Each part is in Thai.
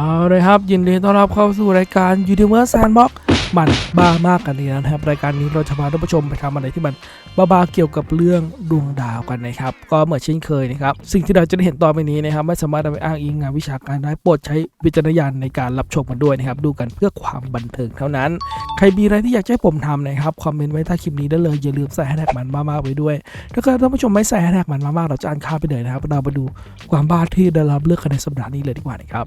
เอาเลยครับยินดีต้อนรับเข้าสู่รายการ Universe Sandbox มันบ้ามากกันนี้นะครับ รายการนี้เราจะพาท่านผู้ชมไปทำอะไรที่มันบ้าๆเกี่ยวกับเรื่องดวงดาวกันนะครับ ก็เหมือนเช่นเคยนะครับ สิ่งที่เราจะได้เห็นต่อไปนี้นะครับ ไม่สามารถนำไปอ้างอิงงานวิชาการได้โปรดใช้วิจารณญาณในการรับชมกันด้วยนะครับ ดูกันเพื่อความบันเทิงเท่านั้น ใครมีอะไรที่อยากจะให้ผมทำนะครับคอมเมนต์ไว้ใต้คลิปนี้ได้เลยอย่าลืมใส่แฮชแท็กมันบ้ามากไว้ด้วยถ้าเกิดท่านผู้ชมไม่ใส่แฮชแท็กมันมากๆเราจะอ่านข้ามไปเลยนะครับเราไปดูความบ้าที่ได้รับเลือกกันในสัปดาห์นี้เลยดีกว่านะครับ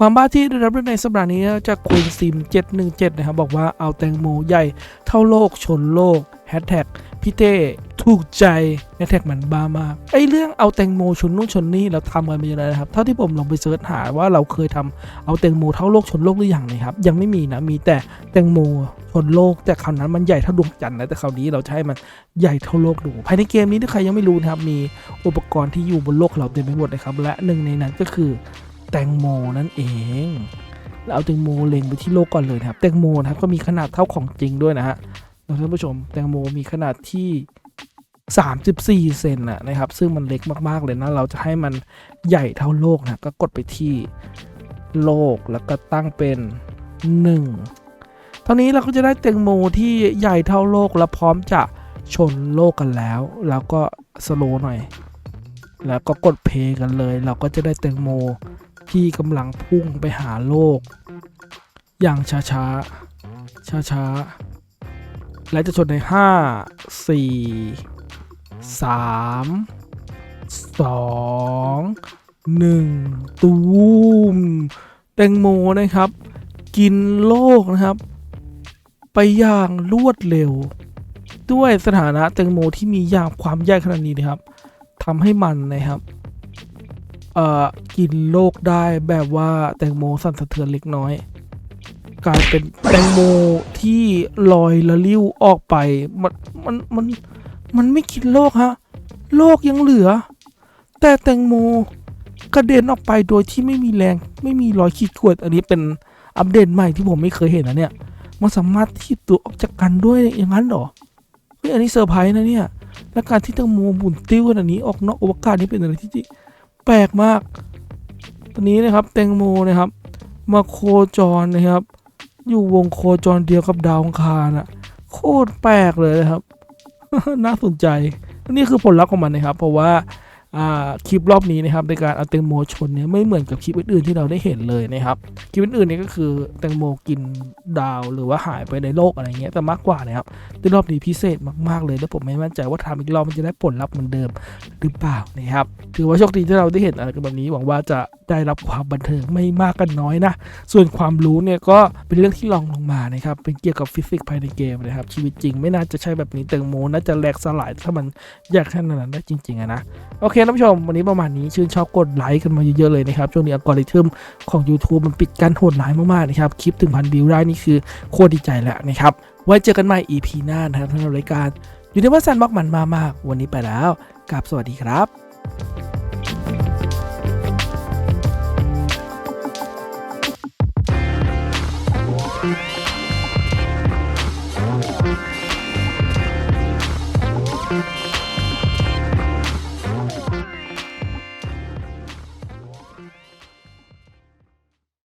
ความบ้าที่ได้รับเลือกในสัปดาห์นี้จากคุณซิม 717 นะครับ บอกว่าเอาแตงโมใหญ่เท่าโลกชนโลกแฮชแท็กพี่เต้ถูกใจแฮชแท็กมันบ้ามากไอเรื่องเอาแตงโมชนนู่นชนนี่เราทำกันมาเยอะแล้วนะครับเท่าที่ผมลองไปเสิร์ชหาว่าเราเคยทำเอาแตงโมเท่าโลกชนโลกหรือยังนะครับยังไม่มีนะมีแต่แตงโมชนโลก แต่คราวนั้นมันใหญ่เท่าดวงจันทร์นะแต่คราวนี้เราให้มันใหญ่เท่าโลกดูภายในเกมนี้ถ้าใครยังไม่รู้นะครับมีอุปกรณ์ที่อยู่บนโลกเราเต็มไปหมดนะครับและหนึ่งในนั้นก็คือ แตงโมนั่นเองแล้วเอาแตงโมเล็งไปที่โลกก่อนเลยนะครับแตงโมนะครับก็มีขนาดเท่าของจริงด้วยนะฮะท่านผู้ชมแตงโมมีขนาดที่ 34 เซนนะนะครับ ซึ่งมันเล็กมากๆเลยนะ เราจะให้มันใหญ่เท่าโลกนะก็กดไปที่โลกแล้วก็ตั้งเป็น 1 ตอนนี้เราก็จะได้แตงโมที่ใหญ่เท่าโลกและพร้อมจะชนโลกกันแล้ว แล้วก็สโลหน่อย แล้วก็กดเพย์กันเลย เราก็จะได้แตงโม ที่กำลังพุ่งไปหาโลก อย่างช้าช้าช้าช้าๆและจะชนใน 5 4 3 2 1 ตูมแตงโมนะครับ กินโลกนะครับ ไปอย่างรวดเร็ว ด้วยสถานะแตงโมที่มียางความใหญ่ขนาดนี้นะครับทำให้มันนะครับ อ่อกินโลกได้แบบว่าแตงโมสั่นสะเทือนเล็กน้อย กลายเป็นแตงโมที่ลอยละลิ้วออกไป มันมันมันมันไม่กินโลกฮะ โลกยังเหลือ แต่แตงโมกระเด็นออกไปโดยที่ไม่มีแรง ไม่มีรอยขีดข่วนอันนี้เป็นอัปเดตใหม่ที่ผมไม่เคยเห็นนะเนี่ยมันสามารถที่ตัวออกจากกันด้วยอย่างนั้นหรอเฮ้ยอันนี้เซอร์ไพรส์นะเนี่ยและการที่แตงโมหมุนติ้วขนาดนี้ออกนอกอวกาศนี่เป็นอะไรที่ แปลกมาก ตอนนี้นะครับแตงโมนะครับ มาโคจรนะครับ อยู่วงโคจรเดียวกับดาวอังคารอะโคตรแปลกเลยนะครับ น่าสนใจน,นี่คือผลลัพธ์ของมันนะครับ เพราะว่า คลิปรอบนี้นะครับในการเอาแตงโมชนเนี่ยไม่เหมือนกับคลิปอื่นๆที่เราได้เห็นเลยนะครับคลิปอื่นๆเนี่ยก็คือแตงโมกินดาวหรือว่าหายไปในโลกอะไรเงี้ยแต่มากกว่านะครับในรอบนี้พิเศษมากๆเลยและผมไม่มั่นใจว่าทำอีกรอบมันจะได้ผลลัพธ์เหมือนเดิมหรือเปล่านะครับถือว่าโชคดีที่เราได้เห็นอะไรกันแบบนี้หวังว่าจะ ได้รับความบันเทิงไม่มากกันน้อยนะ ส่วนความรู้เนี่ยก็เป็นเรื่องที่ลองลงมานะครับ เป็นเกี่ยวกับฟิสิกส์ภายในเกมนะครับ ชีวิตจริงไม่น่าจะใช่แบบนี้แตงโมน่าจะแหลกสลายถ้ามันยากขนาดนั้นได้จริงๆอะนะ โอเคท่านผู้ชม วันนี้ประมาณนี้ชื่นชอบกดไลค์กันมาเยอะๆเลยนะครับ ช่วงนี้อัลกอริทึมของ YouTube มันปิดการโหดร้ายมากๆนะครับ คลิปถึงพันวิวได้นี่คือโคตรดีใจแล้วนะครับ ไว้เจอกันใหม่ EP หน้านะครับสำหรับรายการอยู่ในว่าซันบ็อกมันมามาก วันนี้ไปแล้วกับสวัสดีครับ